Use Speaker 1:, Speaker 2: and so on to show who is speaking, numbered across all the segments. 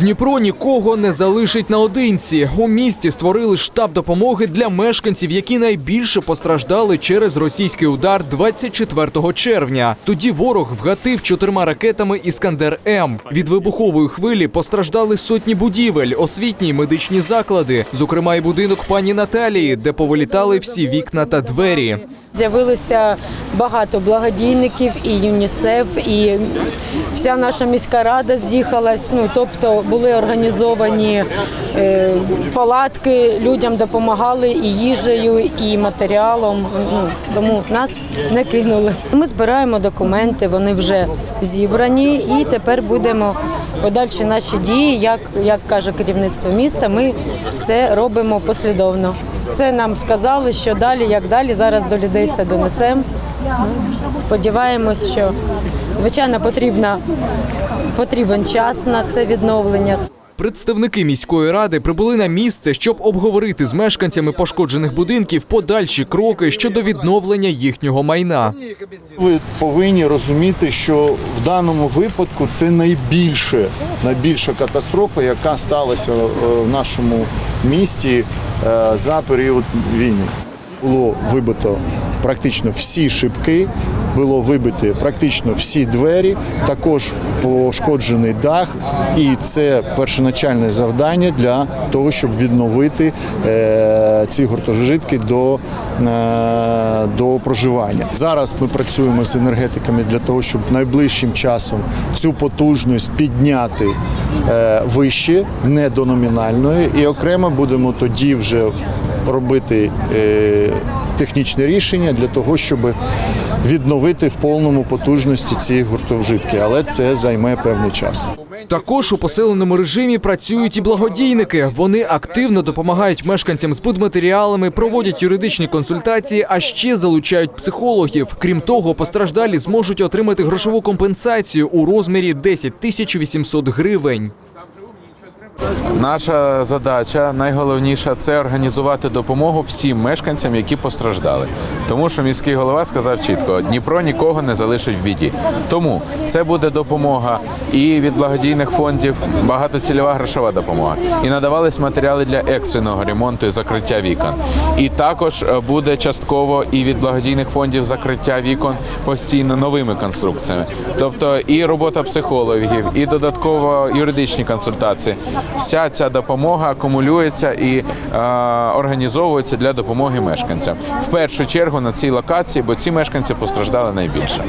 Speaker 1: Дніпро нікого не залишить наодинці. У місті створили штаб допомоги для мешканців, які найбільше постраждали через російський удар 24 червня. Тоді ворог вгатив чотирма ракетами Іскандер М. Від вибухової хвилі постраждали сотні будівель, освітні й медичні заклади, зокрема і будинок пані Наталії, де повилітали всі вікна та двері.
Speaker 2: З'явилося багато благодійників, і ЮНІСЕФ, і вся наша міська рада з'їхалась. Ну тобто були організовані е, палатки, людям допомагали і їжею, і матеріалом. Ну тому нас не кинули. Ми збираємо документи, вони вже зібрані, і тепер будемо подальші наші дії. Як, як каже керівництво міста, ми все робимо послідовно. Все нам сказали, що далі, як далі. Зараз до людей все донесемо. Сподіваємось, що звичайно потрібна, потрібен час на все відновлення.
Speaker 1: Представники міської ради прибули на місце, щоб обговорити з мешканцями пошкоджених будинків подальші кроки щодо відновлення їхнього майна.
Speaker 3: Ви повинні розуміти, що в даному випадку це найбільше, найбільша катастрофа, яка сталася е, в нашому місті е, за період війни. Було вибито практично всі шибки, було вибито практично всі двері, також пошкоджений дах, і це першоначальне завдання для того, щоб відновити е, ці гуртожитки до, е, до проживання. Зараз ми працюємо з енергетиками для того, щоб найближчим часом цю потужність підняти е, вище, не до номінальної, і окремо будемо тоді вже робити технічне рішення для того, щоб відновити в повному потужності ці гуртожитки, але це займе певний час.
Speaker 1: Також у посиленому режимі працюють і благодійники. Вони активно допомагають мешканцям з будматеріалами, проводять юридичні консультації, а ще залучають психологів. Крім того, постраждалі зможуть отримати грошову компенсацію у розмірі 10 тисяч 800 гривень.
Speaker 4: Наша задача найголовніша це організувати допомогу всім мешканцям, які постраждали. Тому що міський голова сказав чітко: Дніпро нікого не залишить в біді. Тому це буде допомога і від благодійних фондів, багатоцільова грошова допомога. І надавались матеріали для екстреного ремонту і закриття вікон. І також е, буде частково і від благодійних фондів закриття вікон постійно новими конструкціями. Тобто і робота психологів, і додатково юридичні консультації. Вся ця допомога акумулюється і е, організовується для допомоги мешканцям. В першу чергу на цій локації, бо ці мешканці постраждали найбільше.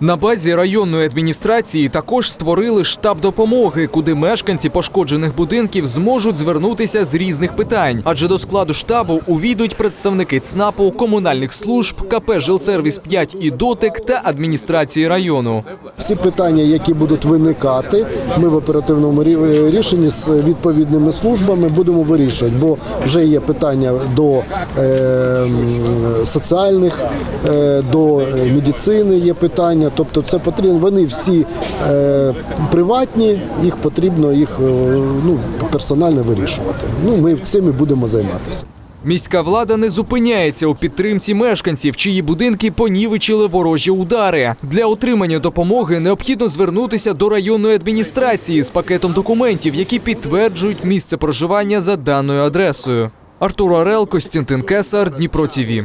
Speaker 1: На базі районної адміністрації також створили штаб допомоги, куди мешканці пошкоджених будинків зможуть звернутися з різних питань. Адже до складу штабу увійдуть представники ЦНАПу, комунальних служб, КП «Жилсервіс 5 і ДОТИК та адміністрації району.
Speaker 5: Всі питання, які будуть виникати, ми в оперативному рішенні з відповідними службами будемо вирішувати, бо вже є питання до е, соціальних, е, до медицини є питання. Тобто, це потрібно. Вони всі е, приватні, їх потрібно їх е, ну, персонально вирішувати. Ну, ми цим і будемо займатися.
Speaker 1: Міська влада не зупиняється у підтримці мешканців, чиї будинки понівечили ворожі удари. Для отримання допомоги необхідно звернутися до районної адміністрації з пакетом документів, які підтверджують місце проживання за даною адресою. Артур Орел, Костянтин Кесар, Дніпро ТІВІ.